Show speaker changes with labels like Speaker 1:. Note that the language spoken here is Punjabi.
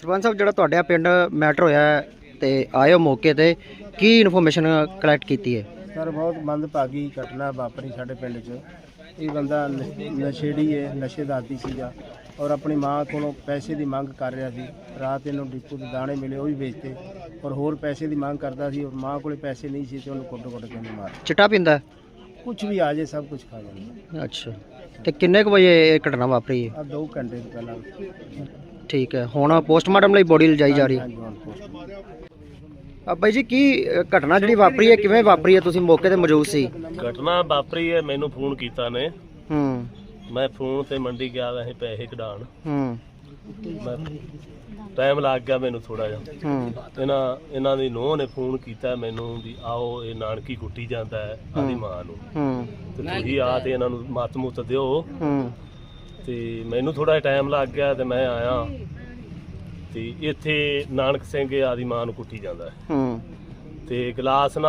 Speaker 1: ਸਰਪੰਚ ਸਾਹਿਬ ਜਿਹੜਾ ਤੁਹਾਡੇ ਪਿੰਡ ਮੈਟਰ ਹੋਇਆ ਹੈ ਤੇ ਆਇਓ ਮੌਕੇ ਤੇ ਕੀ ਇਨਫੋਰਮੇਸ਼ਨ ਕਲੈਕਟ ਕੀਤੀ ਹੈ?
Speaker 2: ਸਰ ਬਹੁਤ ਮੰਦਭਾਗੀ ਘਟਨਾ ਵਾਪਰੀ ਸਾਡੇ ਪਿੰਡ 'ਚ। ਇਹ ਬੰਦਾ ਨ- ਨਸ਼ੇੜੀ ਹੈ ਨਸ਼ੇ ਦਾ ਆਦੀ ਸੀਗਾ ਔਰ ਆਪਣੀ ਮਾਂ ਕੋਲੋਂ ਪੈਸੇ ਦੀ ਮੰਗ ਕਰ ਰਿਹਾ ਸੀ। ਰਾਤ ਇਹਨੂੰ ਡਿਪੂ ਦੇ ਦਾਣੇ ਮਿਲੇ ਉਹ ਵੀ ਵੇਚਤੇ ਔਰ ਹੋਰ ਪੈਸੇ ਦੀ ਮੰਗ ਕਰਦਾ ਸੀ ਔਰ ਮਾਂ ਕੋਲੇ ਪੈਸੇ ਨਹੀਂ ਸੀ ਤੇ ਉਹਨੂੰ ਕੁੱਟ ਕੁੱਟ ਕੇ ਉਹਨੇ ਮਾਰ
Speaker 1: ਚਿੱਟਾ ਪਿੰਦਾ?
Speaker 2: ਕੁਝ ਵੀ ਆ ਜੇ ਸਭ ਕੁਝ ਖਾ ਜਾਂਦਾ।
Speaker 1: ਅੱਛਾ। ਤੇ ਕਿੰਨੇ ਕੁ ਵਜੇ ਇਹ ਘਟਨਾ ਵਾਪਰੀ ਹੈ?
Speaker 2: ਆ 2 ਘੰਟੇ ਤੋਂ ਪਹਿਲਾਂ।
Speaker 1: ਠੀਕ ਹੈ। ਹੁਣ ਪੋਸਟਮਾਰਟਮ ਲਈ ਬੋਡੀ ਲਿਜਾਈ ਜਾ ਰਹੀ ਹੈ। ਬਾਈ ਜੀ ਕੀ ਅ, ਘਟਨਾ ਜਿਹੜੀ ਵਾਪਰੀ ਹੈ ਕਿਵੇਂ ਵਾਪਰੀ ਹੈ? ਤੁਸੀਂ ਮੌਕੇ ਤੇ ਮੌਜੂਦ ਸੀ।
Speaker 3: ਘਟਨਾ ਵਾਪਰੀ ਹੈ ਮੈਨੂੰ ਫੋਨ ਕੀਤਾ ਨੇ।
Speaker 1: ਹੂੰ।
Speaker 3: ਮੈਂ ਫੋਨ ਤੇ ਮੰਡੀ ਗਿਆ ਵੈਸੇ ਪੈਸੇ ਕਢਾਣ
Speaker 1: ਹੂੰ।
Speaker 3: ਮੈਂ ਟਾਈਮ ਲੱਗ ਗਿਆ ਮੈਨੂੰ ਥੋੜਾ ਜਿਹਾ।
Speaker 1: ਹੂੰ।
Speaker 3: ਇਹਨਾਂ ਇਹਨਾਂ ਦੀ ਨੂੰਹ ਨੇ ਫੋਨ ਕੀਤਾ ਮੈਨੂੰ ਵੀ ਆਓ ਇਹ ਨਾਨਕੀ ਕੁੱਟੀ ਜਾਂਦਾ ਹੈ ਆਦੀ ਮਾਂ ਨੂੰ।
Speaker 1: ਹੂੰ।
Speaker 3: ਤੇ ਤੁਸੀਂ ਆ ਤੇ ਇਹਨਾਂ ਨੂੰ ਮੱਤ ਮੁੱਤ ਦਿਓ।
Speaker 1: ਹੂੰ।
Speaker 3: ਤੇ ਮੈਨੂੰ ਥੋੜਾ ਟਾਈਮ ਲੱਗ ਗਿਆ ਤੇ ਮੈਂ ਆਇਆ। ਤੇ ਇੱਥੇ ਨਾਨਕ ਸਿੰਘ ਆਦੀ ਮਾਂ ਨੂੰ ਕੁੱਟੀ ਜਾਂਦਾ ਹੈ।
Speaker 1: ਹੂੰ।
Speaker 3: ਤੇ ਗਲਾਸ ਨਾਲ